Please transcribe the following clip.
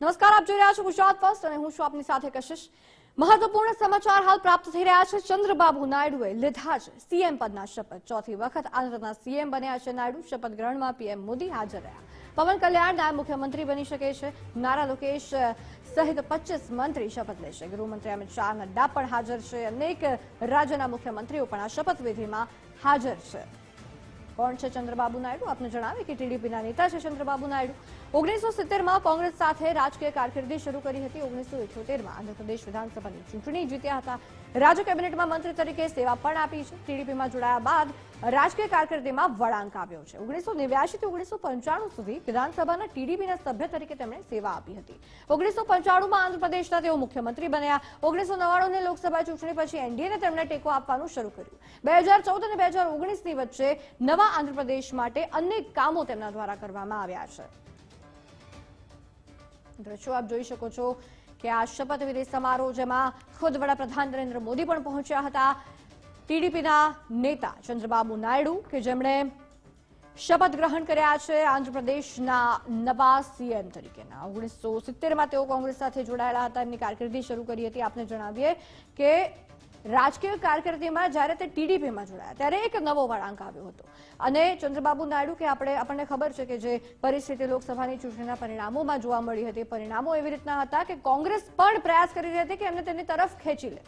નમસ્કાર, આપ જોઈ રહ્યા છો ગુજરાત ફર્સ્ટ અને હું છું આપની સાથે કશિશ. મહત્વપૂર્ણ સમાચાર હાલ પ્રાપ્ત થઈ રહ્યા છે. ચંદ્રબાબુ નાયડુએ લીધા છે સીએમ પદના શપથ. ચોથી વખત આંધ્રના સીએમ બન્યા છે નાયડુ. શપથ ગ્રહણમાં પીએમ મોદી હાજર રહ્યા. પવન કલ્યાણ નાયબ મુખ્યમંત્રી બની શકે છે. નારા લોકેશ સહિત પચીસ મંત્રી શપથ લેશે. ગૃહમંત્રી અમિત શાહ નડ્ડા પણ હાજર છે. અનેક રાજ્યના મુખ્યમંત્રીઓ પણ આ શપથવિધિમાં હાજર છે. કોણ છે ચંદ્રબાબુ નાયડુ? આપને જણાવે કે ટીડીપીના નેતા છે ચંદ્રબાબુ નાયડુ. ઓગણીસો સિત્તેરમાં કોંગ્રેસ સાથે રાજકીય કારકિર્દી શરૂ કરી હતી ઓગણીસો ઇઠોતેરમાં આંધ્રપ્રદેશ વિધાનસભાની ચૂંટણી જીત્યા હતા. રાજ્ય કેબિનેટમાં મંત્રી તરીકે સેવા પણ આપી છે. ટીડીપીમાં જોડાયા બાદ રાજકીય કારકિર્દીમાં વળાંક આવ્યો છે. ઓગણીસો નેવ્યાસી થી ઓગણીસો પંચાણું સુધી વિધાનસભાના ટીડીપીના સભ્ય તરીકે તેમણે સેવા આપી હતી. ઓગણીસો પંચાણુંમાં આંધ્રપ્રદેશના તેઓ મુખ્યમંત્રી બન્યા. ઓગણીસો નવ્વાણુંની લોકસભા ચૂંટણી પછી એનડીએને તેમણે ટેકો આપવાનું શરૂ કર્યું. બે હજાર ચૌદ અને બે હજાર ઓગણીસની વચ્ચે નવા આંધ્રપ્રદેશ માટે અનેક કામો તેમના દ્વારા કરવામાં આવ્યા છે. દ્રશ્યો આપ જોઈ શકો છો કે આ શપથવિધિ સમારોહ જેમાં ખુદ વડાપ્રધાન નરેન્દ્ર મોદી પણ પહોંચ્યા હતા. ટીડીપીના નેતા ચંદ્રબાબુ નાયડુ કે જેમણે શપથ ગ્રહણ કર્યા છે આંધ્રપ્રદેશના નવા સીએમ તરીકેના. ઓગણીસો સિત્તેરમાં તેઓ કોંગ્રેસ સાથે જોડાયેલા હતા. એમની કારકિર્દી શરૂ કરી હતી. આપને જણાવીએ કે રાજકીય કારકિર્દીમાં જ્યારે તે ટીડીપીમાં જોડાયા, ત્યારે એક નવો વળાંક આવ્યો હતો. અને ચંદ્રબાબુ નાયડુ કે આપણે, આપણને ખબર છે કે જે પરિસ્થિતિ લોકસભાની ચૂંટણીના પરિણામોમાં જોવા મળી હતી, પરિણામો એવી રીતના હતા કે કોંગ્રેસ પણ પ્રયાસ કરી રહી હતી કે એમને તેની તરફ ખેંચી લે.